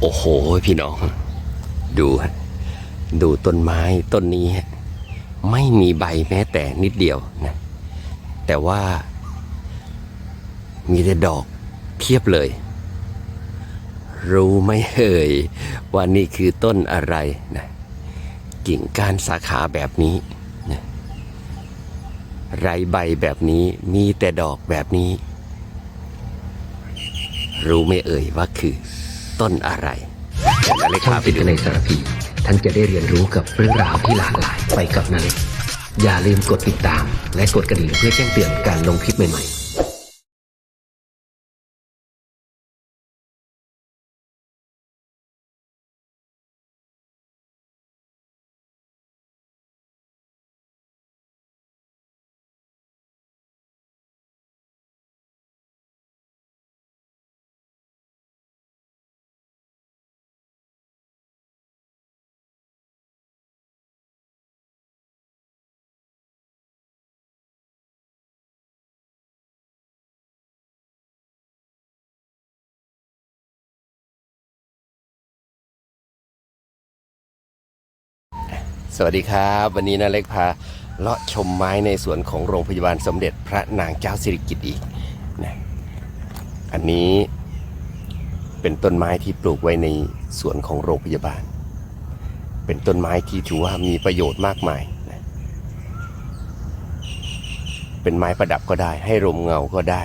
โอ้โห พี่น้อง ดูดูต้นไม้ต้นนี้ ไม่มีใบแม้แต่นิดเดียวนะ แต่ว่ามีแต่ดอกเพียบเลย รู้ไหมเอ่ยว่านี่คือต้นอะไรนะกิ่งก้านสาขาแบบนี้นะไรใบแบบนี้มีแต่ดอกแบบนี้ รู้ไหมเอ่ยว่าคือ ต้นอะไรเดี๋ยวนาเล็กพาไปดูในสารพี ท่านจะได้เรียนรู้กับเรื่องราวที่หลากหลายไปกับนาเล็กอย่าลืมกดติดตาม และกดกระดิ่งเพื่อแจ้งเตือนการลงคลิปใหม่ๆ สวัสดีครับ วันนี้นาเล็กพาเลาะชมไม้ในสวนของโรงพยาบาลสมเด็จพระนางเจ้าสิริกิติ์อีกนะอันนี้เป็นต้นไม้ที่ปลูกไว้ในสวนของโรงพยาบาล เป็นต้นไม้ที่ถือว่ามีประโยชน์มากมายนะเป็นไม้ประดับก็ได้ ให้ลมเงาก็ได้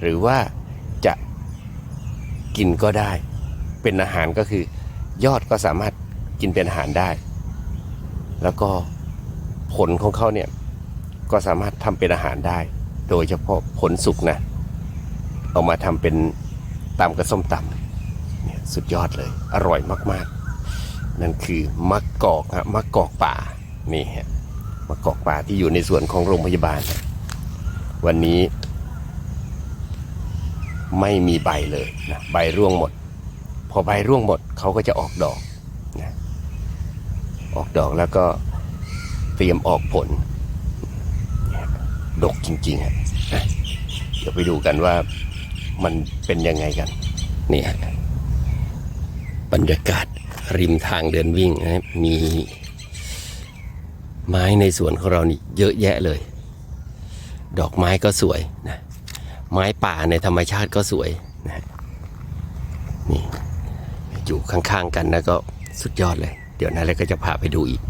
หรือว่าจะกินก็ได้ เป็นอาหารก็คือยอดก็สามารถกินเป็นอาหารได้ แล้วก็ผลของเขาเนี่ยก็สามารถทำเป็นอาหารได้ โดยเฉพาะผลสุกนะเอามาทำเป็นตำกระส้มตำเนี่ยสุดยอดเลย อร่อยมากๆ นั่นคือมะกอกฮะมะกอกป่านี่ฮะมะกอกป่าที่อยู่ในส่วนของโรงพยาบาล วันนี้ไม่มีใบเลยนะใบร่วงหมด พอใบร่วงหมดเขาก็จะออกดอก ออกดอกแล้วก็เตรียมออกผล ดกจริงๆฮะเดี๋ยวไปดูกันว่ามันเป็นยังไงกันนี่ฮะบรรยากาศริมทางเดินวิ่งนะมีไม้ในสวนของเรานี่เยอะแยะเลย ดอกไม้ก็สวยนะไม้ป่าในธรรมชาติก็สวยนะนี่อยู่ข้างๆกันแล้วก็สุดยอดเลย เดี๋ยวนาเล็กก็จะพาไปดูอีก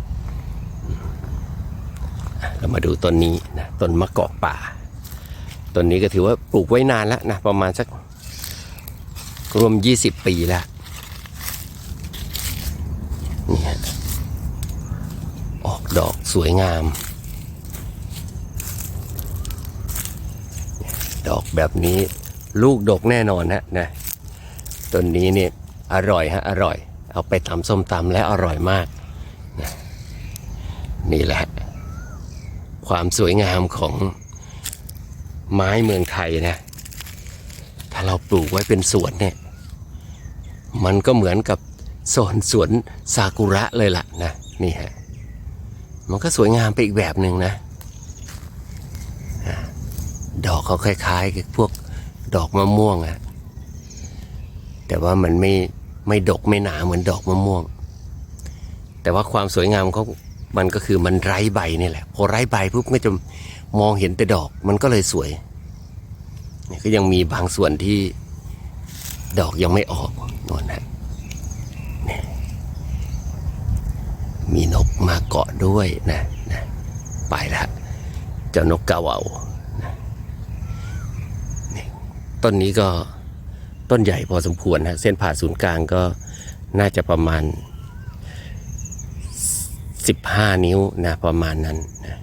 เรามาดูต้นนี้นะต้นมะกอกป่าต้นนี้ก็ถือว่าปลูกไว้นานแล้วนะประมาณสักรวม 20 ปีแล้วนี่ฮะออกดอกสวยงาม ดอกแบบนี้ลูกดกแน่นอนนะนะต้นนี้เนี่ยอร่อยฮะอร่อย เอาไปตำส้มตำและอร่อยมากนะนี่แหละ ความสวยงามของไม้เมืองไทยนะ ถ้าเราปลูกไว้เป็นสวนเนี่ย มันก็เหมือนกับโซนสวนซากุระเลยล่ะนะ นี่ฮะ มันก็สวยงามไปอีกแบบหนึ่งนะอะดอกเขาคล้ายๆกับพวกดอกมะม่วงอะแต่ว่ามันไม่ ไม่ดกไม่หนาเหมือนดอกมะม่วง แต่ว่าความสวยงามเขามันก็คือมันไร้ใบนี่แหละ พอไร้ใบปุ๊บก็จะมองเห็นแต่ดอกมันก็เลยสวยเนี่ยก็ยังมีบางส่วนที่ดอกยังไม่ออกนวลนะนี่มีนกมาเกาะด้วยนะนะไปละเจ้านกกาเวานะนี่ต้นนี้ก็ ต้นใหญ่พอสมควรนะเส้นผ่าศูนย์กลางก็น่าจะประมาณ 15 นิ้วนะประมาณนั้นนะ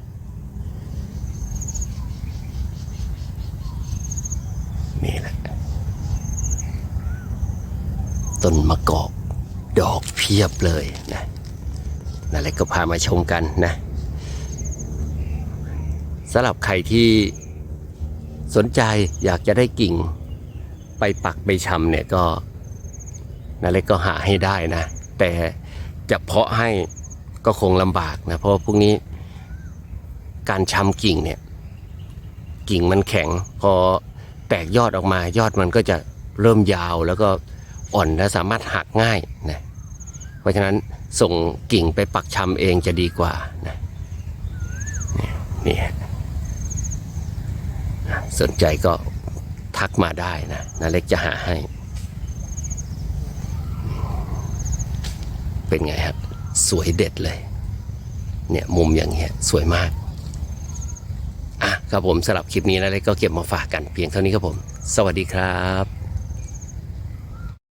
นี่แหละต้นมะกอกดอกเพียบเลยนะนั่นแหละก็พามาชมกันนะสำหรับใครที่สนใจอยากจะได้กิ่ง ไปปักไปชำเนี่ยก็นาเล็กก็หาให้ได้นะ แต่จะเพาะให้ก็คงลำบากนะเพราะพวกนี้การชำกิ่งเนี่ยกิ่งมันแข็ง พอแตกยอดออกมายอดมันก็จะเริ่มยาวแล้วก็อ่อนและสามารถหักง่ายนะเพราะฉะนั้นส่งกิ่งไปปักชำเองจะดีกว่านะนี่สนใจก็ ทักมาได้นะนาเล็กจะหาให้ เป็นไงฮะสวยเด็ดเลย เนี่ยมุมอย่างเงี้ยสวยมาก อะครับผมสำหรับคลิปนี้นาเล็กก็เก็บมาฝากกันเพียงเท่านี้ครับผม สวัสดีครับ